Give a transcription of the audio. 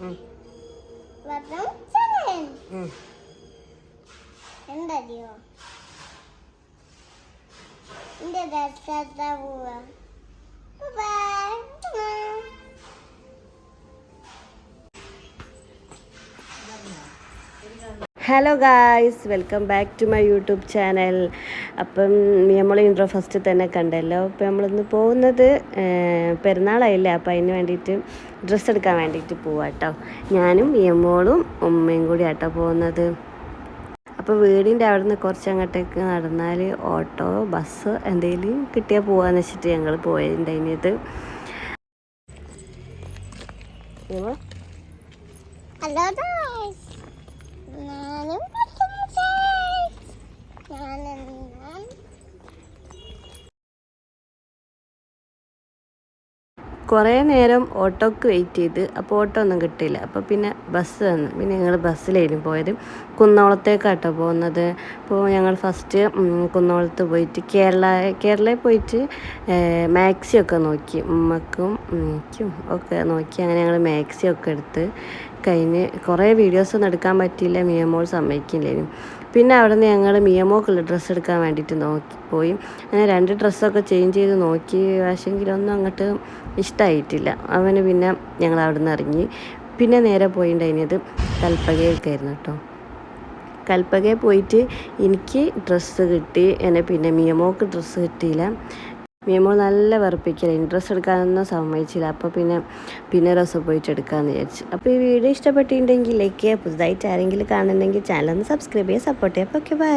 വെള്ളം ചലൻ. എന്തറിയോ എന്റെ ദർശന പോവാ. Hello guys welcome back to my YouTube channel അപ്പം നമ്മൾ ഇൻട്രോ ഫസ്റ്റ് തന്നെ കണ്ടല്ലോ. അപ്പം നമ്മളിന്ന് പോകുന്നത് പെരുന്നാളായില്ലേ? അപ്പം അതിന് വേണ്ടിയിട്ട് ഡ്രസ്സ് എടുക്കാൻ വേണ്ടിയിട്ട് പോവാം കേട്ടോ ഞാനും മിയമോളും ഉമ്മയും കൂടി ആട്ടോ പോകുന്നത്. അപ്പോൾ വീടിന്റെ അവിടെ നിന്ന് കുറച്ച് അങ്ങോട്ടേക്ക് നടന്നാൽ ഓട്ടോ ബസ് എന്തെങ്കിലും കിട്ടിയാൽ പോവാന്ന് വെച്ചിട്ട് ഞങ്ങൾ പോയിട്ടുണ്ടായിരുന്നത് ഹലോ ഞാനും കുറേ നേരം ഓട്ടോക്ക് വെയിറ്റ് ചെയ്ത് അപ്പോൾ ഓട്ടോ ഒന്നും കിട്ടിയില്ല. അപ്പോൾ പിന്നെ ബസ് വന്നു. പിന്നെ ഞങ്ങൾ ബസ്സിലായിരുന്നു പോയത്. കുന്നോളത്തേക്കാട്ടോ പോകുന്നത്. അപ്പോൾ ഞങ്ങൾ ഫസ്റ്റ് കുന്നോളത്ത് പോയിട്ട് കേരള കേരളയിൽ പോയിട്ട് മാക്സി ഒക്കെ നോക്കി. ഉമ്മക്കും എനിക്കും ഒക്കെ നോക്കി. അങ്ങനെ ഞങ്ങൾ മാക്സി ഒക്കെ എടുത്ത് കഴിഞ്ഞ് കുറേ വീഡിയോസൊന്നും എടുക്കാൻ പറ്റിയില്ല. മിയമോൾ സമ്മതിക്കില്ലായിരുന്നു. പിന്നെ അവിടെ നിന്ന് ഞങ്ങൾ മിയമോക്കുള്ള ഡ്രസ്സ് എടുക്കാൻ വേണ്ടിയിട്ട് നോക്കി പോയി. അങ്ങനെ രണ്ട് ഡ്രസ്സൊക്കെ ചേഞ്ച് ചെയ്ത് നോക്കി. പക്ഷെങ്കിലൊന്നും അങ്ങോട്ട് ഇഷ്ടമായിട്ടില്ല അവന് പിന്നെ ഞങ്ങൾ അവിടെ നിന്ന് ഇറങ്ങി. പിന്നെ നേരെ പോയിണ്ടായിരുന്നത് കൽപ്പകയിലേക്കായിരുന്നു കേട്ടോ. കൽപ്പകയിൽ പോയിട്ട് എനിക്ക് ഡ്രസ്സ് കിട്ടി. എന്നെ പിന്നെ മിയമോക്ക് ഡ്രസ്സ് കിട്ടിയില്ല. മിയമോ നല്ല വെറുപ്പിക്കല. ഇൻട്രസ്റ്റ് എടുക്കാനൊന്നും സമ്മതിച്ചില്ല. അപ്പോൾ പിന്നെ പിന്നെ രസം പോയിട്ട് എടുക്കാമെന്ന് വിചാരിച്ചു. അപ്പോൾ ഈ വീഡിയോ ഇഷ്ടപ്പെട്ടിട്ടുണ്ടെങ്കിൽ ലൈക്ക് ചെയ്യുക. പുതുതായിട്ട് ആരെങ്കിലും കാണുന്നുണ്ടെങ്കിൽ ചാനൽ ഒന്ന് സബ്സ്ക്രൈബ് ചെയ്യുക സപ്പോർട്ട് ചെയ്യുക. അപ്പോൾ ഓക്കെ ബൈ